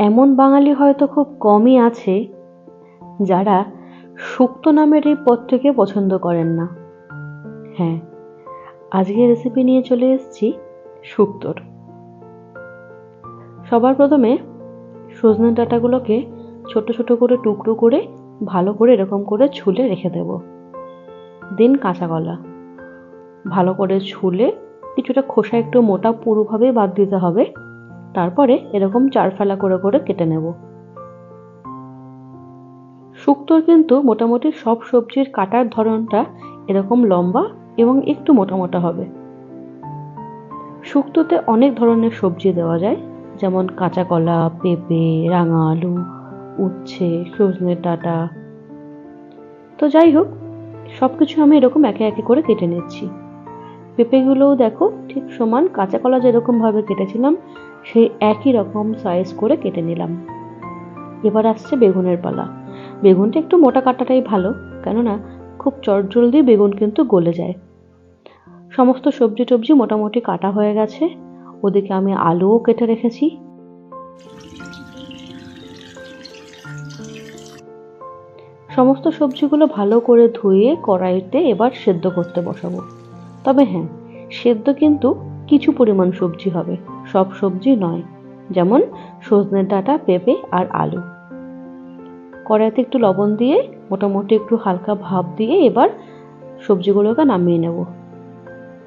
এমন বাঙালি হয়তো খুব কমই আছে যারা শুক্তো নামের এই পদটিকে পছন্দ করেন না। হ্যাঁ আজকে রেসিপি নিয়ে চলে এসেছি শুক্তোর সবার প্রথমে সজনে ডাঁটাগুলোকে ছোট ছোট করে টুকরো করে ভালো করে এরকম করে ছুলে রেখে দেব। দিন কাঁচা কলা। ভালো করে ছুলে কিছুটা খোসা একটু মোটা পুরোভাবে বাদ দিতে হবে। তারপরে এরকম চার ফালা করে করে কেটে নেব। শুক্তোর কিন্তু মোটামুটি সব সবজির কাটার ধরনটা এরকম লম্বা এবং একটু মোটা মোটা হবে। শুক্তোতে অনেক ধরনের সবজি দেওয়া যায়, যেমন কাঁচা কলা, পেঁপে, রাঙা আলু, উচ্ছে, সজনে ডাঁটা। তো যাই হোক সব কিছু আমি এরকম একে একে করে কেটে নিচ্ছি। পেঁপেগুলোও দেখো ঠিক সমান, কাঁচা কলা যেরকমভাবে কেটেছিলাম সেই একই রকম সাইজ করে কেটে নিলাম। এবার আসছে বেগুনের পালা। বেগুনটা একটু মোটা কাটাটাই ভালো, কেননা খুব চটজলদি বেগুন কিন্তু গলে যায়। সমস্ত সবজি টবজি মোটামুটি কাটা হয়ে গেছে। ওদিকে আমি আলুও কেটে রেখেছি। সমস্ত সবজিগুলো ভালো করে ধুয়ে কড়াইতে এবার সেদ্ধ করতে বসাবো। তবে হ্যাঁ সেদ্ধ কিন্তু কিছু পরিমাণ সবজি হবে। সব সবজি নয়, যেমন সজনে ডাঁটা, পেঁপে আর আলু। কড়াইতে একটু লবণ দিয়ে মোটামুটি একটু হালকা ভাপ দিয়ে এবার সবজিগুলোকে নামিয়ে নেব।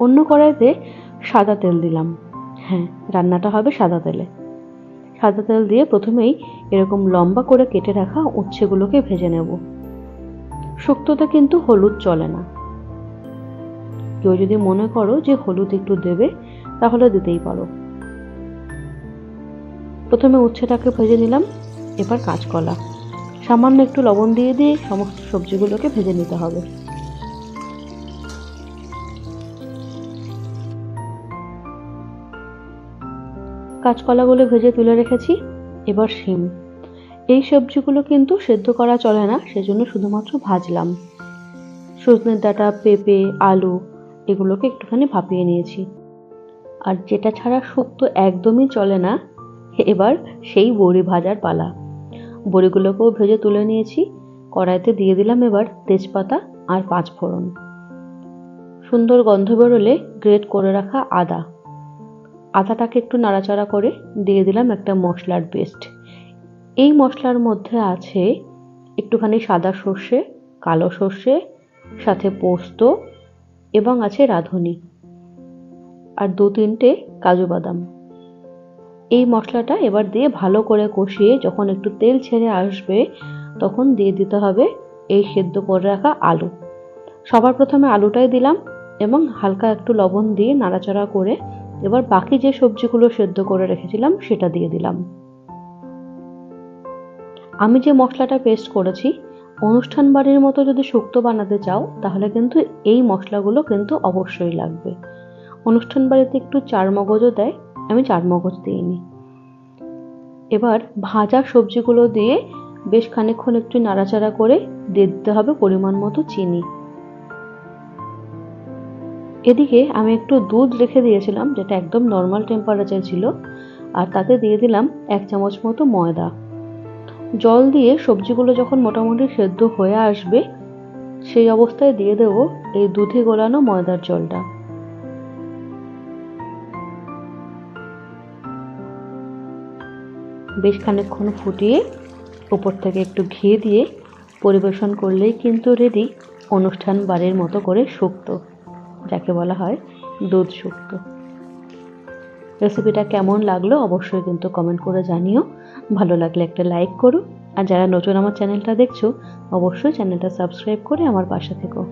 অন্য কড়াইতে সাদা তেল দিলাম। হ্যাঁ রান্নাটা হবে সাদা তেলে। সাদা তেল দিয়ে প্রথমেই এরকম লম্বা করে কেটে রাখা উচ্ছেগুলোকে ভেজে নেব। শুক্তোতে কিন্তু হলুদ চলে না। কেউ যদি মনে করো যে হলুদ একটু দেবে, তাহলে দিতেই পারো। প্রথমে উচ্ছেটাকে ভেজে নিলাম, এবার কাঁচকলা। সামান্য একটু লবণ দিয়ে দিয়ে সমস্ত সবজিগুলোকে ভেজে নিতে হবে। কাঁচকলাগুলো ভেজে তুলে রেখেছি, এবার শিম। এই সবজিগুলো কিন্তু সেদ্ধ করা চলে না, সেজন্য শুধুমাত্র ভাজলাম। সজনের ডাঁটা, পেঁপে, আলু, এগুলোকে একটুখানি ভাপিয়ে নিয়েছি। আর যেটা ছাড়া শুক্তো একদমই চলে না এবার সেই বড়ি ভাজার পালা। বড়িগুলোকেও ভেজে তুলে নিয়েছি। কড়াইতে দিয়ে দিলাম এবার তেজপাতা আর পাঁচ ফোড়ন। সুন্দর গন্ধ বেরোলে গ্রেট করে রাখা আদা। আদাটাকে একটু নাড়াচাড়া করে দিয়ে দিলাম একটা মশলার পেস্ট। এই মশলার মধ্যে আছে একটুখানি সাদা সর্ষে, কালো সর্ষে, সাথে পোস্ত এবং আছে রাঁধুনি। আর দু তিনটে কাজু বাদাম। এই মশলাটা এবার দিয়ে ভালো করে কষিয়ে যখন একটু তেল ছেড়ে আসবে, তখন দিয়ে দিতে হবে এই সেদ্ধ করে রাখা আলু। সবার প্রথমে আলুটাই দিলাম এবং হালকা একটু লবণ দিয়ে নাড়াচাড়া করে এবার বাকি যে সবজিগুলো সেদ্ধ করে রেখেছিলাম, সেটা দিয়ে দিলাম। আমি যে মশলাটা পেস্ট করেছি, অনুষ্ঠান বাড়ির মতো যদি শুক্তো বানাতে চাও, তাহলে কিন্তু এই মশলাগুলো কিন্তু অবশ্যই লাগবে। অনুষ্ঠান বাড়িতে একটু চার মগজও দেয় আমি চার মগজ দিইনি। এবার ভাজা সবজিগুলো দিয়ে বেশ খানিকক্ষণ একটু নাড়াচাড়া করে দিয়ে দিতে হবে পরিমাণ মতো চিনি। এদিকে আমি একটু দুধ রেখে দিয়েছিলাম, যেটা একদম নর্মাল টেম্পারেচার ছিল, আর তাতে দিয়ে দিলাম এক চামচ মতো ময়দা। জল দিয়ে সবজিগুলো যখন মোটামুটি সেদ্ধ হয়ে আসবে, সেই অবস্থায় দিয়ে দেবো এই দুধে গোলানো ময়দার জলটা। বেশ খানিকক্ষণ ফুটিয়ে উপর থেকে একটু ঘি দিয়ে পরিবেশন করলেই কিন্তু রেডি অনুষ্ঠান বাড়ির মতো করে শুক্তো, যাকে বলা হয় দুধ শুক্ত। রেসিপিটা কেমন লাগল অবশ্যই কিন্তু কমেন্ট করে জানিও। ভালো লাগলে একটা লাইক করো। আর যারা নতুন আমার চ্যানেলটা দেখছ, অবশ্যই চ্যানেলটা সাবস্ক্রাইব করে আমার পাশে থেকো।